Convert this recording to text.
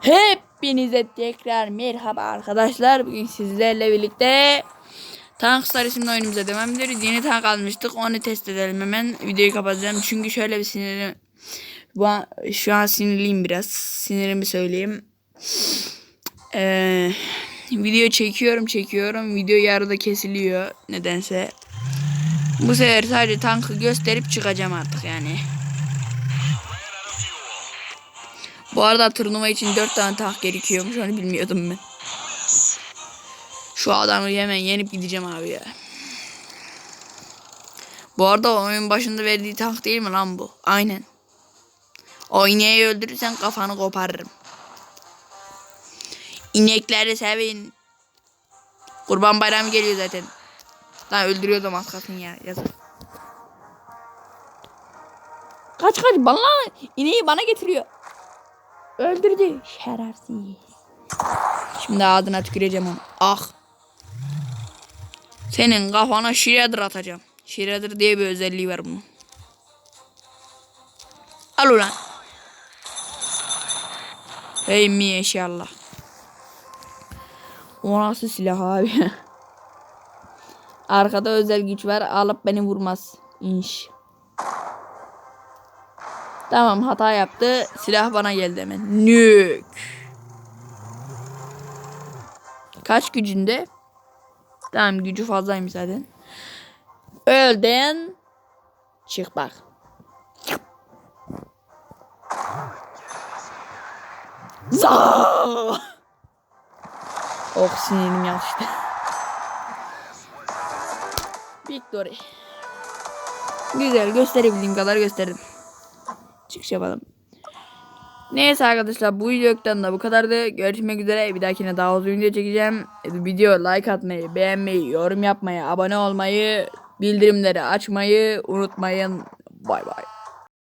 Hepinize tekrar merhaba arkadaşlar. Bugün sizlerle birlikte Tank Star isimli oyunumuza devam ediyoruz. Yeni tank almıştık. Onu test edelim hemen. Videoyu kapatacağım. Çünkü şöyle bir sinirim. Şu an sinirliyim biraz. Sinirimi söyleyeyim. Ee, video çekiyorum çekiyorum. Video yarıda kesiliyor. Nedense. Bu sefer sadece tankı gösterip çıkacağım artık yani. Bu arada turnuva için 4 tane tank gerekiyormuş onu bilmiyordum ben. Şu adamı hemen yenip gideceğim abi ya. Bu arada oyun başında verdiği tank değil mi lan bu? Aynen. O ineği öldürürsen kafanı koparırım. İnekleri sevin. Kurban bayramı geliyor zaten. Lan öldürüyordum az kalsın ya. Yazık. Kaç kaç bana ineği bana getiriyor. Öldürdü. Şerefsiz. Şimdi adına tüküreceğim onu. Ah. Senin kafana Shredder atacağım. Shredder diye bir özelliği var bunun. Al ulan. Hey mi eşyallah. O nasıl silah abi? Arkada özel güç var. Alıp beni vurmaz. İnş. Tamam hata yaptı. Silah bana geldi hemen. Nük. Kaç gücünde? Tamam gücü fazlaymış zaten. Öldün. Çık bak. Za. Oh sinirim yapıştı. Victory. Güzel gösterebildiğim kadar gösterdim. Çıkış yapalım. Neyse arkadaşlar bu videodan da bu kadardı. Görüşmek üzere. Bir dahakine daha uzun video çekeceğim. Video like atmayı, beğenmeyi, yorum yapmayı, abone olmayı, bildirimleri açmayı unutmayın. Bay bay.